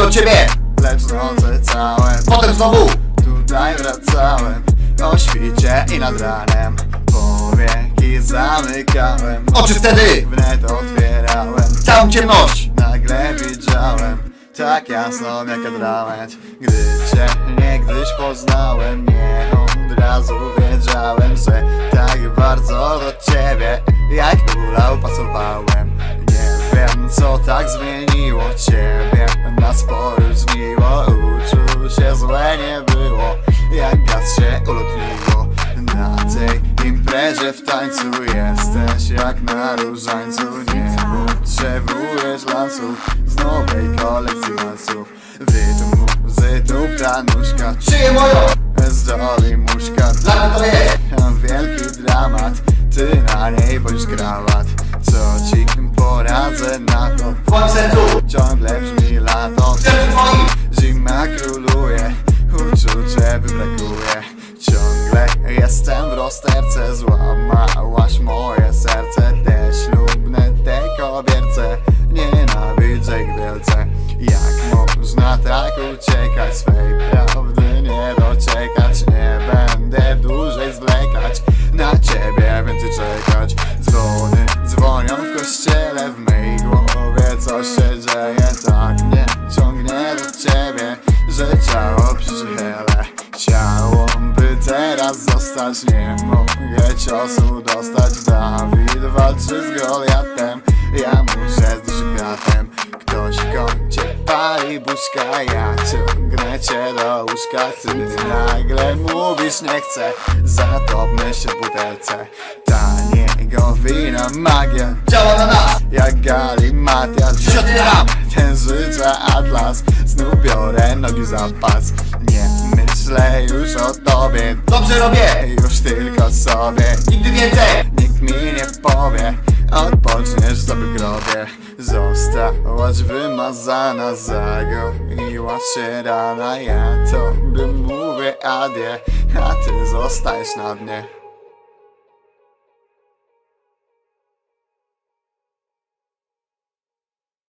do ciebie Lecz noce całe. Potem znowu Tutaj wracałem. O świcie i nad ranem Powieki zamykałem. Oczy wtedy Wnet otwierałem. Całą ciemność Nagle widziałem. Tak jasno jak adrament Gdy cię niegdyś poznałem Nie od razu wiedziałem Że tak bardzo do ciebie Jak ulał pasowałem. Nie co tak zmieniło ciebie? Nas poróżniło Uczuł się złe nie było. Jak gaz się ulotniło. Na tej imprezie w tańcu Jesteś jak na różańcu. Nie potrzebujesz lansów Z nowej kolekcji walców. Rytmu, zytu, planuszka Szyję moją! Z doli muszka. Dla mnie to jest Wielki dramat. Ty na niej bądź krawat rozterce Złamałaś moje serce Te ślubne, te kobierce. Nienawidzę ich wielce. Jak można tak uciekać? Swej prawdy nie doczekać. Nie będę dłużej zwlekać. Na ciebie więcej czekać. Dzwony dzwonią w kościele. W mej głowie coś się dzieje. Tak mnie ciągnie do ciebie Że ciało przychylę Ciało teraz zostać Nie mogę ciosu dostać Dawid walczy z Goliatem. Ja muszę z duszy kwiatem Ktoś kącie pali buźka. Ja ciągnę cię do łóżka Ty nagle mówisz nie chcę. Zatopmy się w butelce. Taniego wina magia. Działa na nas. Jak Galimatia Dziś otwieram ten życia atlas. Znów biorę nogi za pas już o tobie. Dobrze robię. Już tylko sobie. Nigdy więcej. Nikt mi nie powie. Odpoczniesz sobie w grobie. Zostałaś wymazana Zagoiła się rana. Ja tobie mówię adie A ty zostajesz na dnie